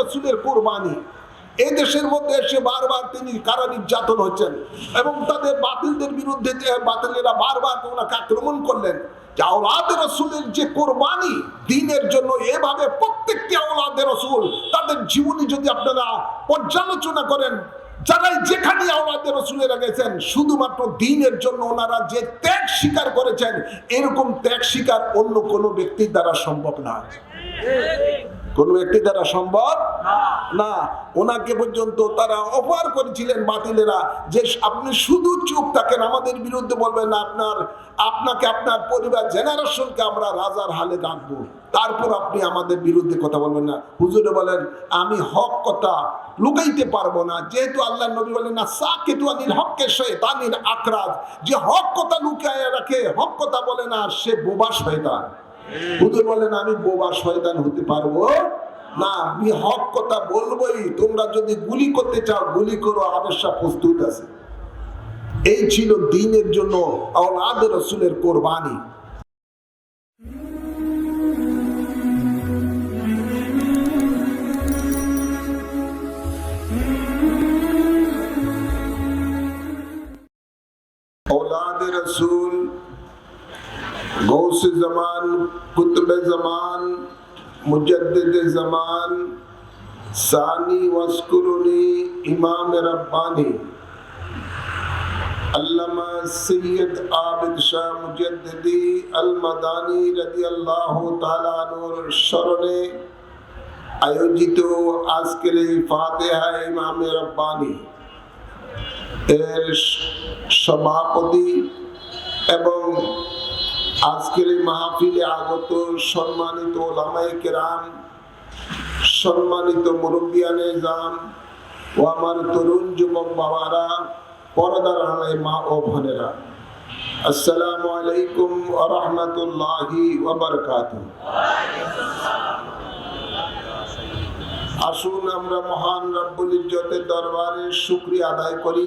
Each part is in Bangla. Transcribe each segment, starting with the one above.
রসুলের কোরবানি। এই দেশের মধ্যে এসে বারবার তিনি কারা নির্যাতন হচ্ছেন এবং তাদের বাতিলদের বিরুদ্ধে বাতিলেরা বারবার ওনাকে আক্রমণ করলেন, যে কোরবানি দিনের জন্য এভাবে প্রত্যেকটি আওলাদের রসুল তাদের জীবনী যদি আপনারা পর্যালোচনা করেন, যারাই যেখানে আওলাদের রসুলেরা গেছেন, শুধুমাত্র দিনের জন্য ওনারা যে ত্যাগ স্বীকার করেছেন, এরকম ত্যাগ স্বীকার অন্য কোনো ব্যক্তির দ্বারা সম্ভব না কোন ব্যক্তি দ্বারা সম্ভব না। ওনাকে পর্যন্ত তারা অফার করেছিলেন বাতিলেরা যে আপনি শুধু চুপ থাকেন, আমাদের বিরুদ্ধে বলবেন না, আপনার, আপনাকে আপনার পরিবার জেনারেশনকে আমরা রাজার হালে রাখব তারপর আপনি আমাদের বিরুদ্ধে কথা বলবেন না। হুজুরে বলেন, আমি হক কথা লুকাইতে পারব না। যেহেতু আল্লাহ নবী বলেন, না, সাকেতু আনিল হককে শয়তানির আকরাজ যে হক কথা লুকায় রাখে, হক কথা বলে না, সে বোবাস বোবা শয়তান। হুজুর বলেন আমি বোবা শয়তান হতে পারব? না, আমি হক কথা বলবোই। তোমরা যদি গুলি করতে চাও, গুলি করো আবেশা প্রস্তুত আছে। এই ছিল দিনের জন্য আওলাদ রসুলের কোরবানি। আওলাদ রসুল গৌস জামান, কুতুবে জামান, মুজদ্দিদ জামান, সানি ওয়াসকুরুনি ইমাম রব্বানি। علامہ سید আবিদ শাহ مجددی المدانی رضی اللہ تعالیٰ عنہ শরণে আয়োজিত আজকের এই ফাতেহা ইমাম রব্বানি। এর সভাপতি এবং আজকের এই মাহফিলে আগত সম্মানিত ওলামায়ে কেরাম, সম্মানিত মুরব্বিয়ানে জাম ও আমার তরুণ যুবক বাবারা, পরদার আলায় মা ও বোনেরা, আসসালামু আলাইকুম রাহমাতুল্লাহি আসুন আমরা মহান রব্বুল ইজ্জতের দরবারে শুকরিয়া আদায় করি,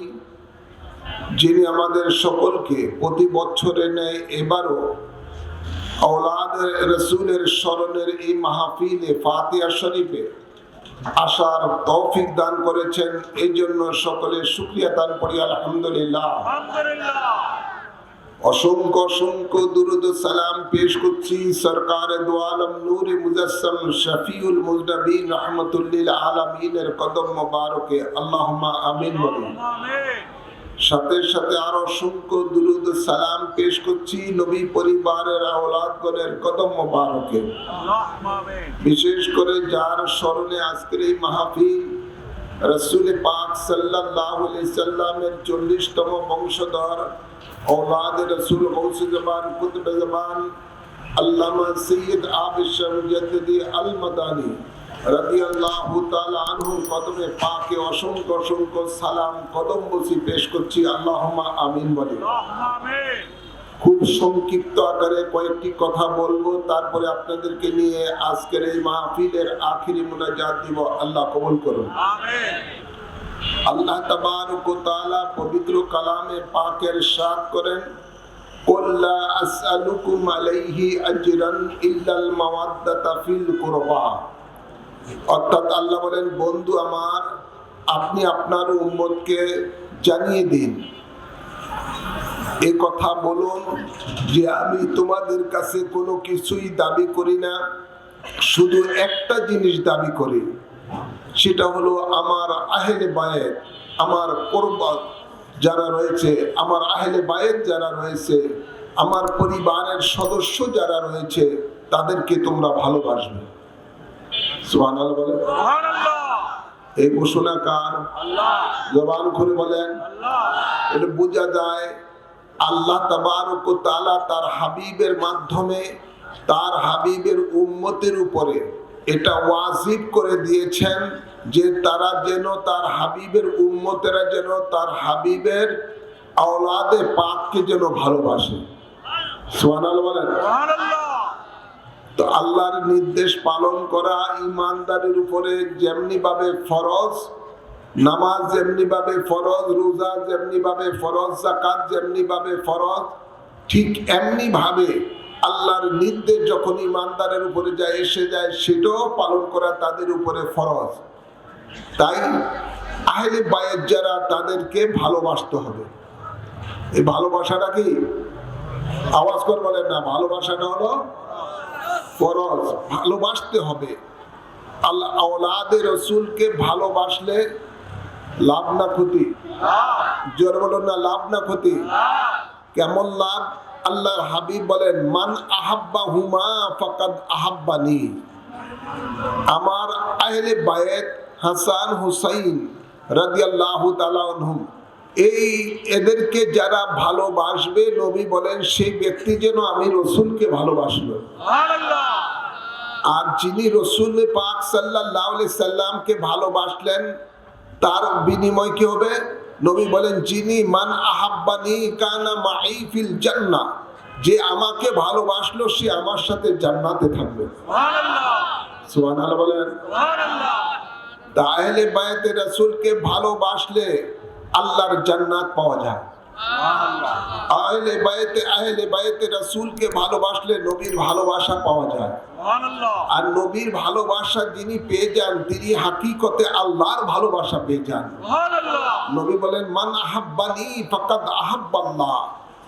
যিনি আমাদের সকলকে প্রতি বছরে নেয় এবারও ঔলাদ রসুলের স্মরণের এই মাহফিলে ফাতিয়া শরীফে আসার তৌফিক দান করেছেন। এই জন্য সকলে শুক্রিয়া দান করি আলহামদুলিল্লাহ। অসংখ্য অসংখ্য দুরুদ সালাম পেশ করছি সরকার দোয়ালম নূর মুজাসম শফিউল মুজনবী রহমতুল্লিল আলমিনের কদম মোবারকে। আল্লাহ আমিন বলুন। সাথে সাথে আরও অসংখ্য দুরুদ সালাম পেশ করছি নবী পরিবারের আওলাদগণের কদম মোবারকে। বিশেষ করে যার স্মরণে আজকের এই মাহফিল রসুল পাক সাল্লাহ সাল্লামের চল্লিশতম বংশধর اولاد রসুল غوث زبان قطب زبان علامہ سید آب شمجددی আল্লাহ খুব সংক্ষিপ্ত আকারে কয়েকটি কথা বলব তারপরে আপনাদেরকে নিয়ে আজকের এই মাহফিলের আখিরি মোনাজাত দিব আল্লাহ কবল করুন। আল্লাহ পবিত্র কালামে পাকের সাত করেন আমি অর্থাৎ আল্লাহ বলেন, বন্ধু আমার, আপনি আপনার উম্মতকে জানিয়ে দিন। এ কথা বলুন যে আমি তোমাদের কাছে কোনো কিছুই দাবি করি না, শুধু একটা জিনিস দাবি করি। সেটা হলো আমার আহেলে বায়েত, আমার কোরবাত যারা রয়েছে, আমার আহেলে বায়েত যারা রয়েছে, আমার পরিবারের সদস্য যারা রয়েছে, তাদেরকে তোমরা ভালোবাসবে। সুবহানাল্লাহ বলে এই ঘোষণা কার? জবান বলেন। এটা বোঝা যায় আল্লাহ তাবারক ও তাআলা তার হাবিবের মাধ্যমে তার হাবিবের উম্মতের উপরে এটা ওয়াজিব করে দিয়েছেন যে তারা যেন তার হাবিবের উম্মতেরা যেন তার হাবিবের আওলাদে পাককে যেন ভালোবাসে। সুবহানাল্লাহ বলেন। তো আল্লাহর নির্দেশ পালন করা ইমানদারের উপরে যেমনি ভাবে ফরজ, নামাজ যেমনি ভাবে ফরজ, রোজা যেমনি ভাবে ফরজ জাকাত যেমনি ভাবে ফরজ, ঠিক এমনি ভাবে আল্লাহর নির্দেশ যখন ইমানদারের উপরে যায়, এসে যায়, সেটাও পালন করা তাদের উপরে ফরজ। তাই আহলে বায়ের যারা তাদেরকে ভালোবাসতে হবে। এই ভালোবাসাটা কি? আওয়াজ করে বলেন না, ভালোবাসাটা হলো ফরজ, ভালোবাসতে হবে। আল্লাহ আওলাদের রসুলকে ভালোবাসলে লাভ না ক্ষতি? জোর বলুন না, লাভ না ক্ষতি? কেমন লাভ? আল্লাহর হাবিব বলেন, মান আহাব্বা হুমা ফাকাদ আহাব্বানি। আমার আহলে বায়েত হাসান হুসাইন রাদিয়াল্লাহু তাআলা আনহুম এই এদেরকে যারা ভালোবাসবে নবী বলেন সেই ব্যক্তি যেন আমি রসুলকে ভালোবাসলো। আর যিনি রসুল পাক সাল্লাহ সাল্লামকে ভালোবাসলেন তার বিনিময় কি হবে? নবী বলেন যিনি মান আহাব্বানি কানা মাই ফিল জান্না যে আমাকে ভালোবাসলো সে আমার সাথে জান্নাতে থাকবে। সুবহানাল্লাহ বলেন। তাহলে বায়াতে রাসূলকে ভালোবাসলে আল্লাহর জান্নাত পাওয়া যায়। আহলে বায়াতে আহলে বায়াতে রাসূলকে ভালোবাসলে নবীর ভালোবাসা পাওয়া যায়। আর নবীর ভালোবাসা যিনি পেয়ে যান তিনি হাকিকতে আল্লাহর ভালোবাসা পেয়ে যান। নবী বলেন মান আহাব্বানি ফাকাদ আহাব্বাল্লাহ।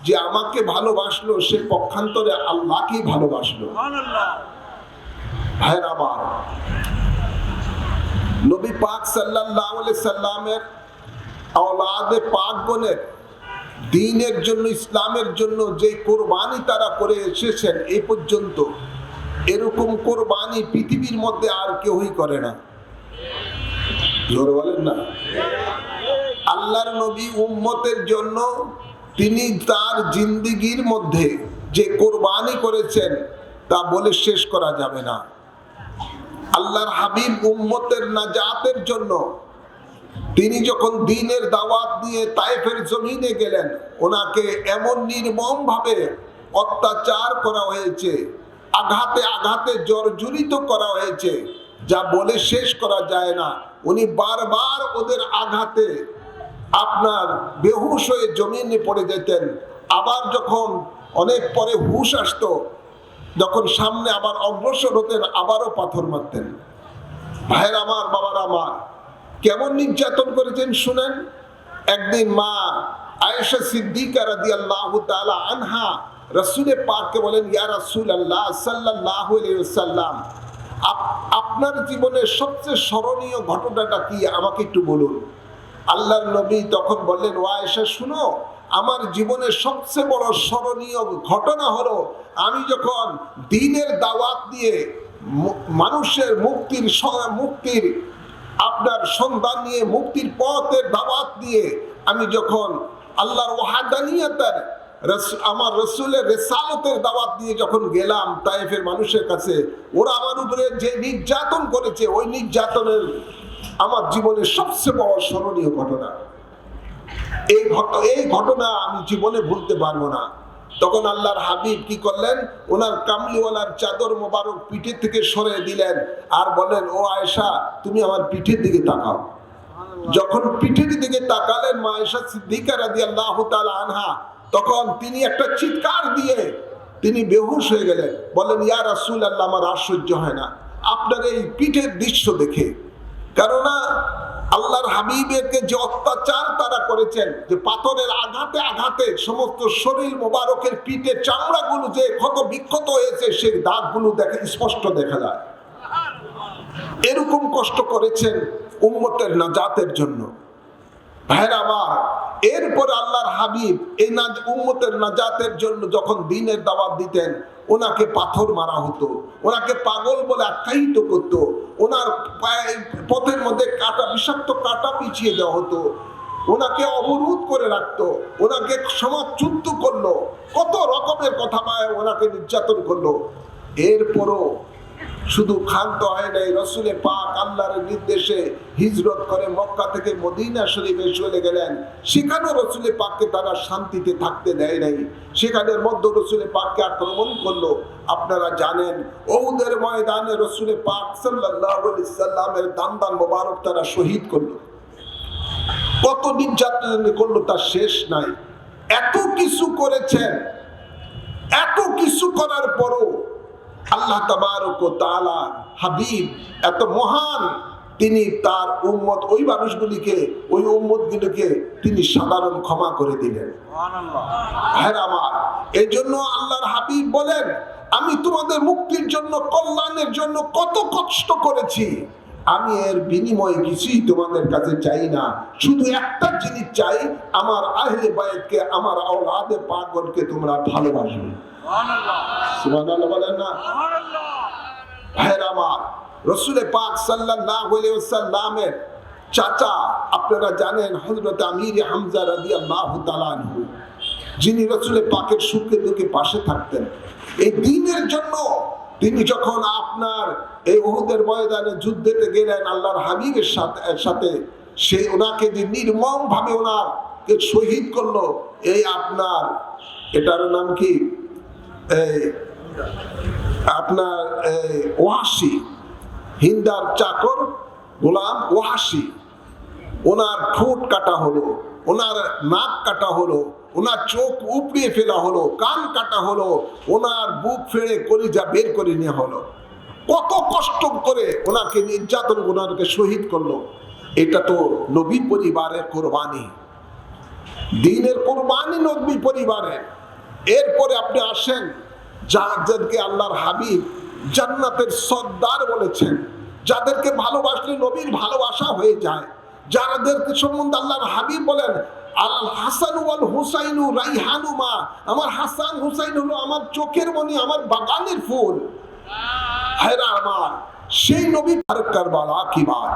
যে আমাকে ভালোবাসলো সে পক্ষান্তরে আল্লাহকেই ভালোবাসলো। ভাইয়ের নবী পাক সাল্লাল্লাহু আলাইহি সাল্লামের আওলাদে পাকগণের দিনের জন্য, ইসলামের জন্য যে কোরবানি তারা করে এসেছেন এই পর্যন্ত এরকম কোরবানি পৃথিবীর মধ্যে আর কেউই করে না। বলেন না। আল্লাহর নবী উম্মতের জন্য তিনি তার জিন্দিগির মধ্যে যে কোরবানি করেছেন, তা বলে শেষ করা যাবে না। আল্লাহর হাবিব উম্মতের নাজাতের জন্য তিনি যখন দিনের দাওয়াত নিয়ে তাইফের জমিনে গেলেন, ওনাকে এমন নির্মম ভাবে অত্যাচার করা হয়েছে, আঘাতে আঘাতে জর্জরিত করা হয়েছে, যা বলে শেষ করা যায় না। উনি বারবার ওদের আঘাতে আপনার বেহুশ হয়ে জমিনে পড়ে যেতেন। আবার যখন অনেক পরে হুশ আসতো, যখন সামনে আবার অগ্রসর হতেন, আবারও পাথর মারতেন। ভাইয়ের আমার, বাবার আমার কেমন নির্যাতন করেছেন শুনেন? একদিন মা আয়েশা সিদ্দিকা রাদিয়াল্লাহু তাআলা আনহা রাসূলে পাককে বলেন, ইয়া রাসূলুল্লাহ সাল্লাল্লাহু আলাইহি ওয়াসাল্লাম, আপ- আপনার জীবনের সবচেয়ে স্মরণীয় ঘটনাটা কি? আমাকে একটু বলুন। আল্লাহর নবী তখন বললেন, ও আয়েশা, শুনো, আমার জীবনের সবচেয়ে বড় স্মরণীয় ঘটনা হলো, আমি যখন দিনের দাওয়াত দিয়ে মানুষের মুক্তির মুক্তির আপনার সন্ধান নিয়ে মুক্তির পথের দাওয়াত দিয়ে আমি যখন আল্লাহর ওয়াহাদানিয়াতের আমার রসুলের রেসালতের দাওয়াত দিয়ে যখন গেলাম তাইফের মানুষের কাছে, ওরা আমার উপরে যে নির্যাতন করেছে, ওই নির্যাতনের আমার জীবনের সবচেয়ে বড় স্মরণীয় ঘটনা। এই এই ঘটনা আমি জীবনে ভুলতে পারব না। তখন আল্লাহর হাবিব কি করলেন? ওনার কামলিওয়ালার চাদর মোবারক পিঠের থেকে সরে দিলেন আর বলেন ও আয়েশা তুমি আমার পিঠের দিকে তাকাও। যখন পিঠের দিকে তাকালেন মা আয়েশা সিদ্দিকা রাদিয়াল্লাহু তাআলা আনহা তখন তিনি একটা চিৎকার দিয়ে তিনি বেহুশ হয়ে গেলেন। বলেন ইয়া রাসূল আল্লাহ আমার আশ্চর্য হয় না। আপনার এই পিঠের দৃশ্য দেখে। কেননা আল্লাহর হাবিবেরকে যে অত্যাচার তারা করেছেন, যে পাথরের আঘাতে আঘাতে সমস্ত শরীর মোবারকের পিঠে চামড়াগুলো যে ক্ষত বিক্ষত হয়েছে, সেই দাগগুলো দেখে স্পষ্ট দেখা যায়। এরকম কষ্ট করেছেন উম্মতের নাজাতের জন্য। ভাইরা এরপর আল্লাহর হাবিব এই নাজ, উম্মতের নাজাতের জন্য যখন দিনের দাওয়াত দিতেন ওনাকে পাথর মারা হতো, ওনাকে পাগল বলে আখ্যায়িত করতো, ওনার পথের মধ্যে কাটা, বিষাক্ত কাটা পিছিয়ে দেওয়া হতো। ওনাকে অবরোধ করে রাখতো, ওনাকে সমাজচ্যুত করল, কত রকমের কথা পায়, ওনাকে নির্যাতন করল। এরপরও শুধু ক্ষান্ত হয় নাই রসুলে পাক আল্লাহর নির্দেশে হিজরত করে মক্কা থেকে মদিনা শরীফে চলে গেলেন। সেখানেও রসুলে পাককে তারা শান্তিতে থাকতে দেয় নাই। সেখানের মধ্যে রসুলে পাককে আক্রমণ করল। আপনারা জানেন ওদের ময়দানে রসুলে পাক সাল্লামের দান দান মোবারক তারা শহীদ করল। কত নির্যাতন করল তার শেষ নাই। এত কিছু করেছেন, এত কিছু করার পরও আল্লাহ তাবারক ও তাআলা হাবিব এত মহান তিনি তার উম্মত ওই মানুষগুলিকে ওই উম্মতগুলিকে তিনি সাধারণ ক্ষমা করে দিলেন। হ্যাঁ আমার এই জন্য আল্লাহর হাবিব বলেন আমি তোমাদের মুক্তির জন্য কল্যাণের জন্য কত কষ্ট করেছি। আমি এর বিনিময়ে কিছুই তোমাদের কাছে চাই না। শুধু একটা জিনিস চাই আমার আহলে বায়তকে আমার আওলাদে পাগলকে তোমরা ভালোবাসবে। চাচা, আপনারা জানেন যিনি পাশে থাকতেন। এই দিনের জন্য তিনি যখন আপনার এই ওহুদের ময়দানে যুদ্ধেতে গেলেন আল্লাহর হাবিবের সাথে সাথে সে ওনাকে যে নির্মম ভাবে ওনাকে শহীদ করল, এই আপনার, এটার নাম কি? আপনার ওয়াসি, হিন্দার চাকর গোলাম ওয়াসি। ওনার ঠোঁট কাটা হলো, ওনার নাক কাটা হলো, ওনার চোখ উপড়িয়ে ফেলা হলো, কান কাটা হলো, ওনার বুক ফেড়ে কলিজা বের করে নেওয়া হলো। কত কষ্ট করে ওনাকে নির্যাতন ওনাকে শহীদ করল। এটা তো নবী পরিবারের কোরবানি। দিনের কোরবানি নবী পরিবারের। এরপরে আপনি আসেন, যাদেরকে আল্লাহর হাবিব জান্নাতের সর্দার বলেছেন, যাদেরকে ভালোবাসলে নবীর ভালোবাসা হয়ে যায় যাদেরকে সম্বন্ধে আল্লাহর হাবিব বলেন, আল হাসান ওয়াল হুসাইনু রাইহানুমা আমার হাসান হুসাইন হলো আমার চোখের মনি আমার বাগানের ফুল। ভাইরা আমার, সেই নবী কারবালা কি বার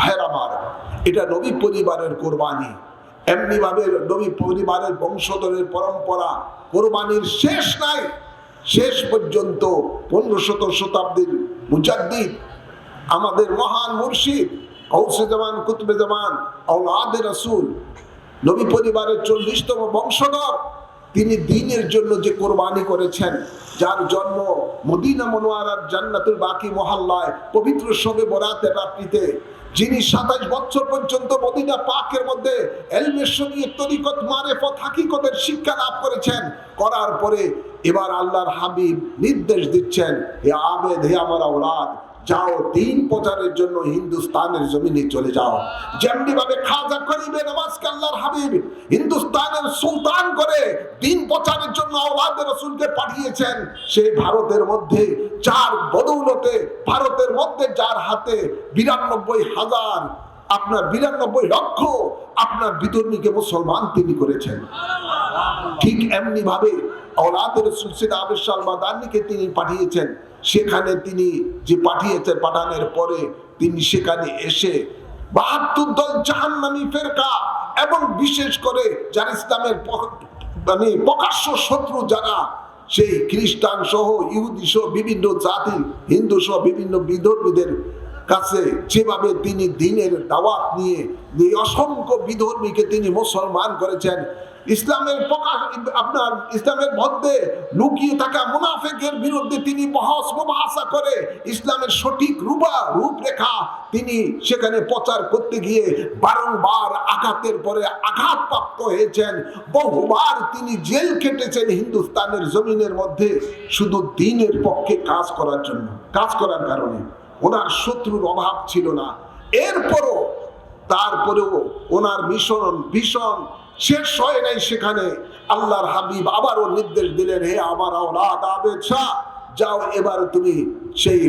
ভাইরা আমার, এটা নবী পরিবারের কোরবানি। এমনি ভাবে নবী পরিবারের বংশধরের পরম্পরা কোরবানির শেষ নাই। শেষ পর্যন্ত পনেরো শত শতাব্দীর মুজাদ্দিদ, আমাদের মহান মুর্শিদ ঔসে জামান কুতবে জামান আউলাদে রসুল, নবী পরিবারের চল্লিশতম বংশধর, তিনি দিনের জন্য যে কোরবানি করেছেন, যার জন্ম মদিনা মনোয়ারার জান্নাতুল বাকি মহল্লায় পবিত্র শবে বরাতের রাত্রিতে যিনি সাতাইশ বছর পর্যন্ত মদিনা পাকের মধ্যে সঙ্গে তরিকত, মারেফত, হাকিকতের শিক্ষা লাভ করেছেন, করার পরে এবার আল্লাহর হাবিব নির্দেশ দিচ্ছেন, হে আবেদ, হে আমার আওলাদ, যাও দিন প্রচারের জন্য হিন্দুস্তানের জমিনে চলে যাও। যেমনি ভাবে খাজা করিবে নওয়াজকে আল্লাহর হাবিব, হিন্দুস্তানের সুলতান করে দিন প্রচারের পাঠিয়েছেন, সেই ভারতের মধ্যে বদৌলতে ভারতের মধ্যে, যার হাতে বিরানব্বই হাজার, আপনার বিরানব্বই লক্ষ আপনার বিধর্মীকে মুসলমান তিনি করেছেন। ঠিক এমনি ভাবে তিনি পাঠিয়েছেন। সেখানে তিনি যে পাঠিয়েছেন পাঠানোর পরে, তিনি সেখানে এসে বাহাত্তর দল জাহান্নামী ফেরকা এবং বিশেষ করে যারা ইসলামের মানে প্রকাশ্য শত্রু যারা, সেই খ্রিস্টান সহ, ইহুদি সহ, বিভিন্ন জাতি, হিন্দু সহ, বিভিন্ন বিধর্মীদের কাছে যেভাবে তিনি দিনের দাওয়াত নিয়ে অসংখ্য বিধর্মীকে তিনি মুসলমান করেছেন ইসলামের প্রকাশ, আপনার ইসলামের মধ্যে লুকিয়ে থাকা মুনাফেকের বিরুদ্ধে তিনি বহস মুবাহাসা করে ইসলামের সঠিক রূপা, রূপরেখা তিনি সেখানে প্রচার করতে গিয়ে বারংবার আঘাতের পরে আঘাতপ্রাপ্ত হয়েছেন। বহুবার তিনি জেল খেটেছেন হিন্দুস্তানের জমিনের মধ্যে শুধু দিনের পক্ষে কাজ করার জন্য, কাজ করার কারণে। ওনার শত্রুর অভাব ছিল না। এরপরও, তারপরেও ওনার মিশন ভীষণ শেষ হয় নাই সেখানে। আল্লাহর হাবিব আবারও নির্দেশ দিলেন, হে আমার যাও এবার তুমি সেই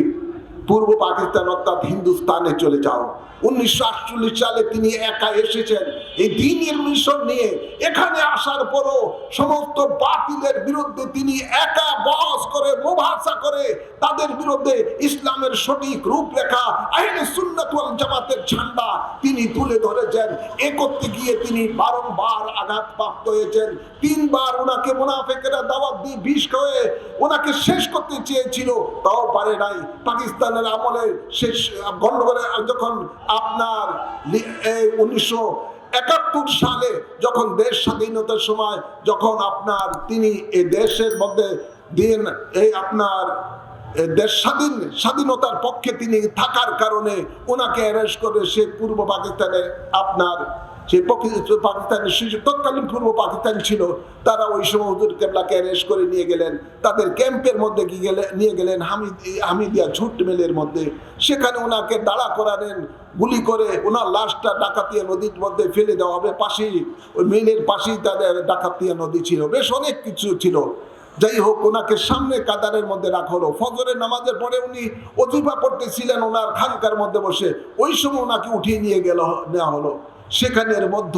পূর্ব পাকিস্তান অর্থাৎ হিন্দুস্তানে চলে যাও। উনিশশো আটচল্লিশ সালে তিনি একা এসেছেন। এই দিনের মিশন নিয়ে এখানে আসার পরও সমস্ত বাতিলের বিরুদ্ধে তিনি একা বহস করে মুভাষা করে তাদের বিরুদ্ধে ইসলামের সঠিক রূপরেখা আইনে সুন্নাত জামাতের ঝান্ডা তিনি তুলে ধরেছেন। এ করতে গিয়ে তিনি বারংবার আঘাতপ্রাপ্ত হয়েছেন। তিনবার ওনাকে মুনাফেকেরা দাওয়াত দিয়ে বিষ হয়ে ওনাকে শেষ করতে চেয়েছিল। তাও পারে নাই। পাকিস্তানের আমলে শেষ, গন্ডগোলে যখন আপনার উনিশশো একাত্তর সালে যখন দেশ স্বাধীনতার সময় যখন আপনার তিনি এই দেশের মধ্যে দিন, এই আপনার দেশ স্বাধীন, স্বাধীনতার পক্ষে তিনি থাকার কারণে ওনাকে অ্যারেস্ট করে সে পূর্ব পাকিস্তানে আপনার সে পকি- পাকিস্তানের শিশু তৎকালীন পূর্ব পাকিস্তান ছিল, তারা ওই সময় হুজুর কেবলাকে অ্যারেস্ট করে নিয়ে গেলেন। তাদের ক্যাম্পের মধ্যে গেলে, নিয়ে গেলেন হামিদ হামিদিয়া ঝুট মেলের মধ্যে। সেখানে ওনাকে দাঁড়া করালেন, গুলি করে ওনার লাশটা ডাকাতিয়া নদীর মধ্যে ফেলে দেওয়া হবে। পাশেই, ওই মিলের পাশেই তাদের ডাকাতিয়া নদী ছিল। বেশ অনেক কিছু ছিল। যাই হোক ওনাকে সামনে কাতারের মধ্যে রাখা হলো। ফজরের নামাজের পরে উনি অজিফা পড়তেছিলেন ওনার খানকার মধ্যে বসে। ওই সময় ওনাকে উঠিয়ে নিয়ে গেল নেওয়া হলো। সেখানের মধ্য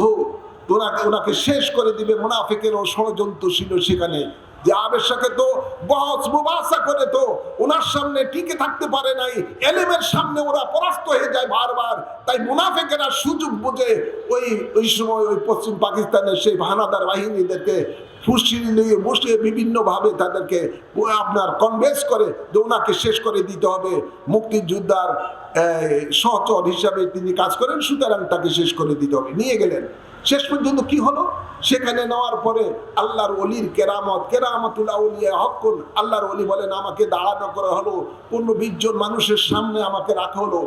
ওনাকে ওনাকে শেষ করে দিবে মুনাফিকেরও ষড়যন্ত্র ছিল সেখানে। যে আবেশাকে তো বহস মুবাসা করে তো ওনার সামনে টিকে থাকতে পারে নাই, এলেমের সামনে ওরা পরাস্ত হয়ে যায় বারবার। তাই মুনাফেকেরা সুযোগ বুঝে ওই ওই সময় ওই পশ্চিম পাকিস্তানের সেই ভানাদার বাহিনীদেরকে ফুসি নিয়ে বসে বিভিন্নভাবে তাদেরকে আপনার কনভেন্স করে যে ওনাকে শেষ করে দিতে হবে। মুক্তিযোদ্ধার সহচর হিসাবে তিনি কাজ করেন, সুতরাং তাকে শেষ করে দিতে হবে। নিয়ে গেলেন। শেষ পর্যন্ত কি হলো? সেখানে নেওয়ার পরে আল্লাহর অলির কেরামত, কেরামতুল আউলিয়া হকুন আল্লাহর অলি বলেন, আমাকে দাঁড়ানো করা হলো। পনেরো, বিশ জন মানুষের সামনে আমাকে রাখা হলো।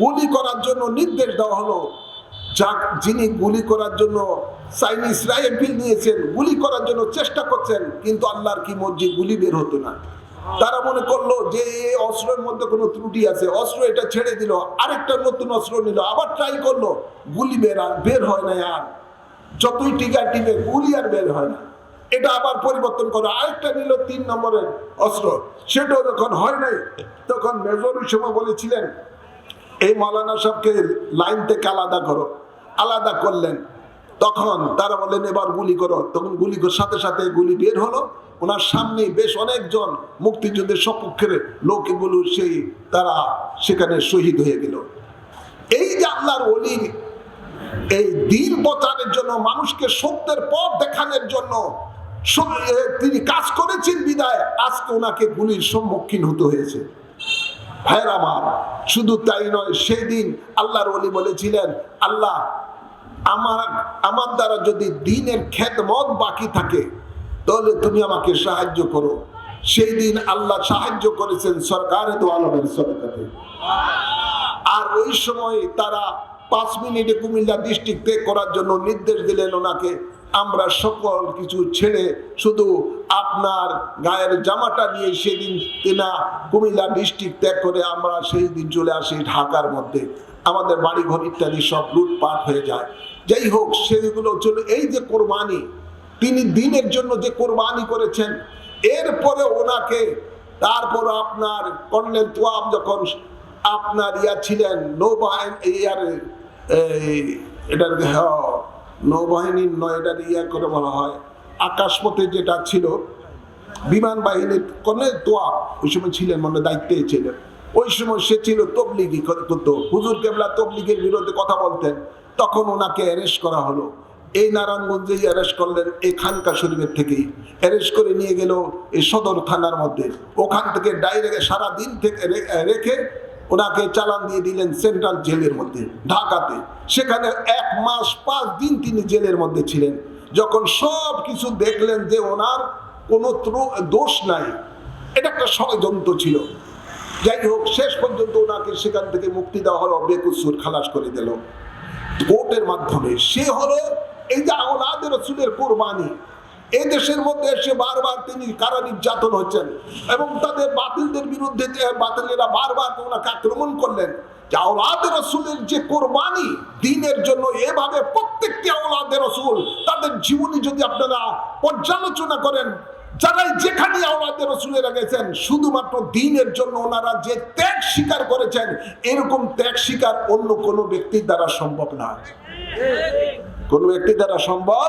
গুলি করার জন্য নির্দেশ দেওয়া হলো। যা যিনি গুলি করার জন্য চাইনিজ রাইফেল নিয়েছেন গুলি করার জন্য চেষ্টা করছেন, কিন্তু আল্লাহর কি মর্জি গুলি বের হতো না। তারা মনে করল যে অস্ত্রের মধ্যে কোনো ত্রুটি আছে, অস্ত্র এটা ছেড়ে দিল, আরেকটা নতুন অস্ত্র নিল, আবার ট্রাই করল, গুলি বের বের হয় না আর। যতই টিকা টিপে, গুলি আর বের হয় না। এটা আবার পরিবর্তন করো, আরেকটা নিল তিন নম্বরের অস্ত্র। সেটাও যখন হয় নাই, তখন মেজর সময় বলেছিলেন, এই মৌলানা সাহেবকে লাইন থেকে আলাদা করো। আলাদা করলেন। তখন তারা বললেন, এবার গুলি করো। তখন গুলি সাথে সাথে গুলি বের হলো। ওনার সামনে বেশ অনেকজন মুক্তিযুদ্ধের সপক্ষের লোক সেই তারা সেখানে শহীদ হয়ে গেল। এই যে আল্লাহর অলির এই দিন প্রচারের জন্য, মানুষকে সত্যের পথ দেখানোর জন্য তিনি কাজ করেছেন বিদায়, আজকে ওনাকে গুলির সম্মুখীন হতে হয়েছে। ভাইয়ের আমার, শুধু তাই নয় সেই দিন আল্লাহর অলি বলেছিলেন, আল্লাহ আমার আমার দ্বারা যদি দিনের খেদমত বাকি থাকে, তাহলে তুমি আমাকে সাহায্য করো। সেই দিন আল্লাহ সাহায্য করেছেন সরকারে তো আলমের সরকারে আর ওই সময় তারা পাঁচ মিনিটে কুমিল্লা ডিস্ট্রিক্ট ত্যাগ করার জন্য নির্দেশ দিলেন ওনাকে, আমরা সকল কিছু ছেড়ে শুধু আপনার গায়ের জামাটা নিয়ে সেদিন তেনা কুমিল্লা ডিস্ট্রিক্ট ত্যাগ করে আমরা সেই দিন চলে আসি ঢাকার মধ্যে। আমাদের বাড়িঘর ইত্যাদি সব লুটপাট হয়ে যায়। যাই হোক সেগুলো চলে এই যে কোরবানি, তিনি দিনের জন্য যে কোরবানি করেছেন, এরপরে ওনাকে তারপর আপনার কর্নেল তোয়াব যখন আপনার ইয়া ছিলেন, নৌবাহিনী ইয়ার এটার নৌবাহিনীর নয়, এটার ইয়া করে বলা হয়, আকাশপথে যেটা ছিল, বিমান বাহিনীর কর্নেল তোয়াব ওই সময় ছিলেন মানে দায়িত্বে ছিলেন। ওই সময় সে ছিল তবলিগি করতো হুজুর কেবলা তবলিগের বিরুদ্ধে কথা বলতেন। তখন ওনাকে অ্যারেস্ট করা হলো। এই নারায়ণগঞ্জেই অ্যারেস্ট করলেন এই খানকা শরীফের থেকেই। অ্যারেস্ট করে নিয়ে গেল এই সদর থানার মধ্যে। ওখান থেকে ডাইরেক্ট সারা দিন থেকে রেখে ওনাকে চালান দিয়ে দিলেন সেন্ট্রাল জেলের মধ্যে, ঢাকাতে। সেখানে এক মাস পাঁচ দিন তিনি জেলের মধ্যে ছিলেন। যখন সব কিছু দেখলেন যে ওনার কোনো দোষ নাই, এটা একটা ষড়যন্ত্র ছিল। যাই হোক, শেষ পর্যন্ত ওনাকে সেখান থেকে মুক্তি দেওয়া হলো, বেকুসুর খালাস করে দিল। কোর্টের মাধ্যমে। সে হলো এই যে আওলাদের রসুলের কোরবানি। এই দেশের মধ্যে এসে বারবার তিনি কারা নির্যাতন হচ্ছেন এবং তাদের বাতিলদের বিরুদ্ধে বাতিলেরা বারবার ওনাকে আক্রমণ করলেন, যে আওলাদের রসুলের যে কোরবানি দিনের জন্য এভাবে প্রত্যেকটি আওলাদের রসুল তাদের জীবনী যদি আপনারা পর্যালোচনা করেন যারাই যেখানে আওলাদের রসুলেরা গেছেন, শুধুমাত্র দিনের জন্য ওনারা যে ত্যাগ স্বীকার করেছেন, এরকম ত্যাগ স্বীকার অন্য কোনো ব্যক্তির দ্বারা সম্ভব না কোন ব্যক্তি দ্বারা সম্ভব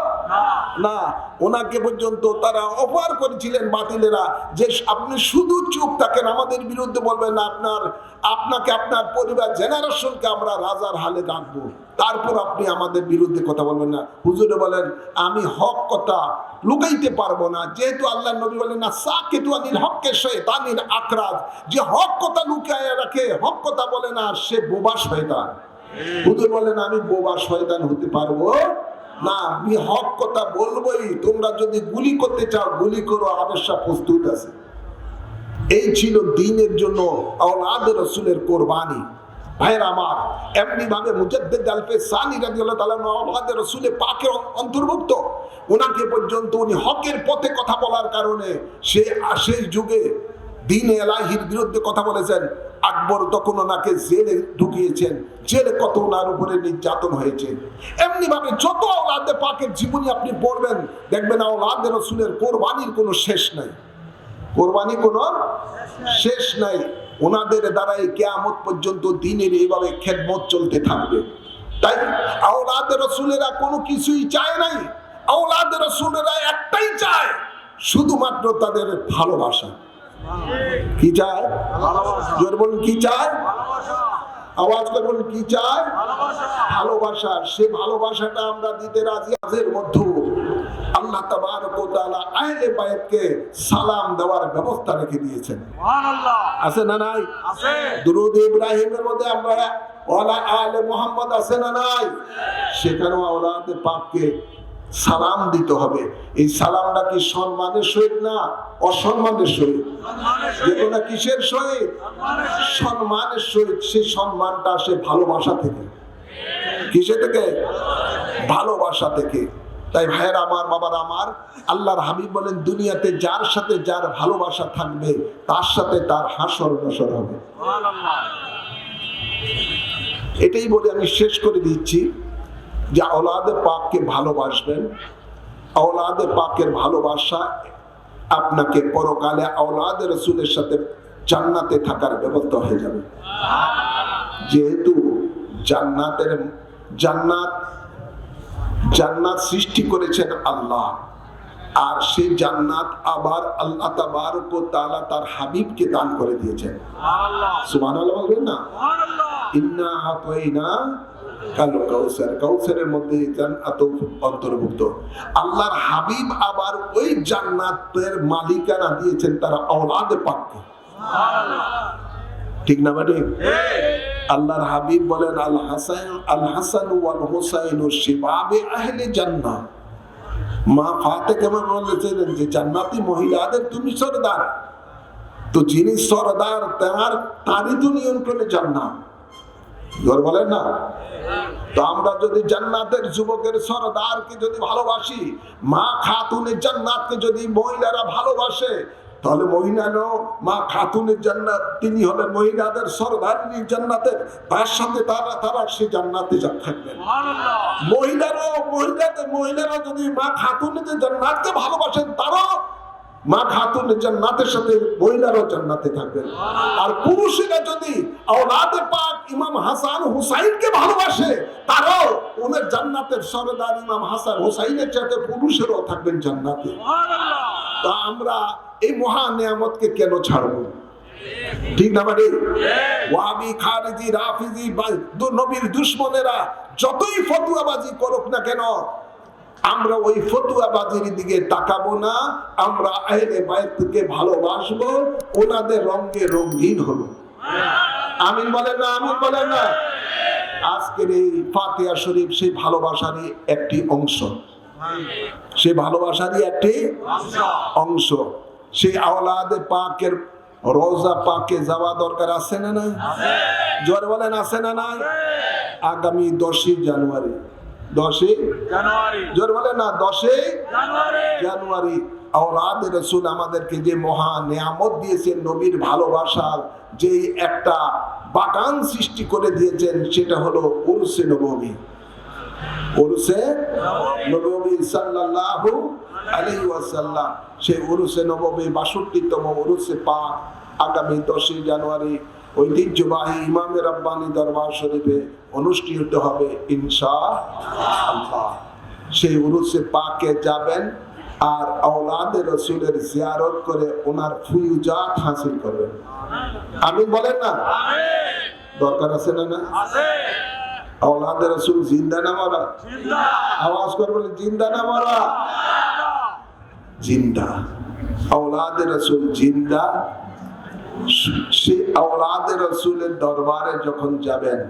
না। ওনাকে পর্যন্ত তারা অফার করেছিলেন বাতিলেরা যে আপনি শুধু চুপ থাকেন, আমাদের বিরুদ্ধে বলবেন আপনার, আপনাকে আপনার পরিবার জেনারেশনকে আমরা রাজার হালে রাখব তারপর আপনি আমাদের বিরুদ্ধে কথা বলবেন না। হুজুরে বলেন, আমি হক কথা লুকাইতে পারব না। যেহেতু আল্লাহ নবী বলেন, না, সাকেতু আনিল হককে শয়তানির আকরাজ। যে হক কথা লুকায় রাখে, হক কথা বলে না, সে বোবাস বোবা শয়তান। হুজুর বলেন আমি বোবা শয়তান হতে পারব? না, আমি হক কথা বলবোই। তোমরা যদি গুলি করতে চাও, গুলি করো আবেশা প্রস্তুত আছে। এই ছিল দিনের জন্য আওলাদ রসুলের কোরবানি। ভাইয়ের আমার এমনি ভাবে মুজাদ্দেদ আলফে সানি রাদিয়াল্লাহু তাআলা আওলাদ রসুলে অন্তর্ভুক্ত। ওনাকে পর্যন্ত উনি হকের পথে কথা বলার কারণে সে শেষ যুগে দিন এলাহির বিরুদ্ধে কথা বলেছেন। আকবর তখন ওনাকে জেলে ঢুকিয়েছেন। জেলে কত ওনার উপরে নির্যাতন হয়েছে। এমনি ভাবে যত আওলাদে পাকের জীবনী আপনি পড়বেন, দেখবেন আওলাদ রসুলের কোরবানির কোনো শেষ নাই। কোরবানি কোনো শেষ নাই। ওনাদের দ্বারাই কেয়ামত পর্যন্ত দিনের এইভাবে খেদমত চলতে থাকবে। তাই আওলাদ রসুলেরা কোনো কিছুই চায় নাই। আওলাদ রসুলেরা একটাই চায়, শুধুমাত্র তাদের ভালোবাসা। কি চায়? জোর বলুন কি চায়? আওয়াজ করে বলুন কি চায়? ভালোবাসা। সে ভালোবাসাটা আমরা দিতে রাজি আজের মধ্যে আল্লাহ তাআলা আহলে বায়াতকে সালাম দেওয়ার ব্যবস্থা রেখে দিয়েছেন। আছে না নাই? দুরুদ ইব্রাহিমের মধ্যে আমরা ওয়ালা আলে মুহাম্মদ আছে না নাই? সেখানেও আওলাদে পাককে সালাম দিতে হবে। এই সালামটা কি সম্মানের সহিত না অসম্মানের সহিত? যেগুলো কিসের সহিত? সম্মানের সহিত। সেই সম্মানটা আসে ভালোবাসা থেকে। কিসে থেকে? ভালোবাসা থেকে। তাই ভাইয়ের আমার বাবার আমার আল্লাহর হাবিব বলেন দুনিয়াতে যার সাথে যার ভালোবাসা থাকবে তার সাথে তার হাসর নসর হবে। এটাই বলে আমি শেষ করে দিচ্ছি। যে আওলাদে পাককে ভালোবাসবেন আওলাদে পাকের ভালোবাসা আপনাকে পরকালে আওলাদে রসুলের সাথে জান্নাতে থাকার ব্যবস্থা হয়ে যাবে। যেহেতু জান্নাতের জান্নাত জান্নাত সৃষ্টি করেছেন আল্লাহ আর সেই জান্নাত আবার আল্লাহ তাবারক ও তাআলা তার হাবিবকে দান করে দিয়েছেন। সুবহানাল্লাহ। বলবেন না? ইন্না আতাইনা কাল কাউসার। কাউসারের মধ্যে অন্তর্ভুক্ত। আল্লাহর হাবিব আবার ওই জান্নাতের মালিকানা দিয়েছেন তারা আওলাদে পাককে। ঠিক না আল্লাহর হাবিব বলেন, আল হাসান আল হাসান ওয়াল হুসাইন শিবাবে আহলে মা ফাতে কেমন বলেছিলেন যে, জান্নাতি মহিলাদের তুমি সরদার। তো যিনি সরদার, তার, তারই তো নিয়ন্ত্রণে জান্নাত। ঘর বলেন না? তো আমরা যদি জান্নাতের যুবকের সরদারকে যদি ভালোবাসি মা খাতুনের জান্নাতকে যদি মহিলারা ভালোবাসে তাহলে মহিলারও মা খাতুনের জান্নাত তিনি হলেন মহিলাদের সরদারিনী জান্নাতের তার সাথে তারা তারা সে জান্নাতে থাকবেন। মহিলারাও মহিলাদের মহিলারা যদি মা খাতুনের জান্নাতকে ভালোবাসেন তারাও মা খাতুনের জান্নাতের সাথে মহিলারাও জান্নাতে থাকবেন। আর পুরুষেরা যদি আওলাদে পাক ইমাম হাসান হুসাইনকে ভালোবাসে তারাও জান্নাতের সরদার ইমাম হাসান হুসাইনের সাথে পুরুষেরও থাকবেন জান্নাতে। তা আমরা এই মহা নিয়ামতকে কেন ছাড়বো? ঠিক না মানে ওয়াবি খারিজি রাফিজি নবীর দুশ্মনেরা যতই ফতুয়াবাজি করুক না কেন আমরা ওই ফতুয়াবাজির দিকে তাকাবো না, আমরা আহলে বাইতকে ভালোবাসবো, ওনাদের রঙে রঙিন হলো আমিন বলেন না, আমিন বলেন না। আজকের এই ফাতিহা শরীফ সেই ভালোবাসারই একটি অংশ। সেই ভালোবাসারই একটি অংশ। সেই আওলাদে পাকের রোজা পাকে যাওয়া দরকার আছে না নাই? জোরে বলেন, আছে না নাই? আগামী দশই জানুয়ারি জানুয়ারি। জোরে বলেন না দশই জানুয়ারি। আওলাদ রসুল আমাদেরকে যে মহা নিয়ামত দিয়েছেন নবীর ভালোবাসার যে একটা বাগান সৃষ্টি করে দিয়েছেন সেটা হলো উরসে নবমী। উরসে নবমী সাল্লাল্লাহু আলাইহি ওয়াসাল্লাম। সেই উরসে নবমী বাষট্টিতম উরসে পাক আগামী দশই জানুয়ারি ঐতিহ্যবাহী ইমামে রব্বানি দরবার শরীফে অনুষ্ঠিত হবে ইনশা আল্লাহ সেই উরুসে পাকে যাবেন আর আওলাদে রসুলের জিয়ারত করে ওনার ফুয়ুজাত হাসিল করবেন। আমি বলেন না? দরকার আছে না না? আছে। রসুল জিন্দা না মরা? আওয়াজ করে বলে জিন্দা না মরা? জিন্দা। আওলাদে রসুল জিন্দা সে আওলাদে রসুলের দরবারে যখন যাবেন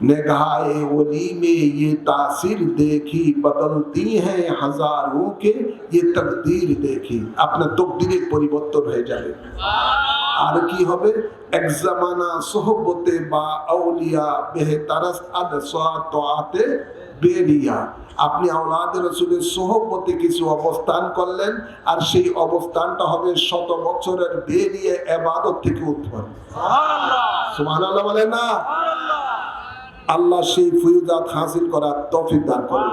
निगाहे वली में ये तासीर देखी बदलती हैं हजारों के ये तकदीर देखी আপনার তকদিরের পরিবর্তন হয়ে যাবে আর কি হবে এক জামানা সোহবতে বা আউলিয়া বেহতারাস আদ সাআতে বেরিয়া আপনি আওলাদ রসুলের সোহবতে কিছু অবস্থান করলেন আর সেই অবস্থানটা হবে শত বছরের বেরিয়ে এবাদত থেকে উৎপন্ন। আল্লাহ বলেন না? আল্লাহ সেই ফুজাত হাসিল করার তফিক দান করুন।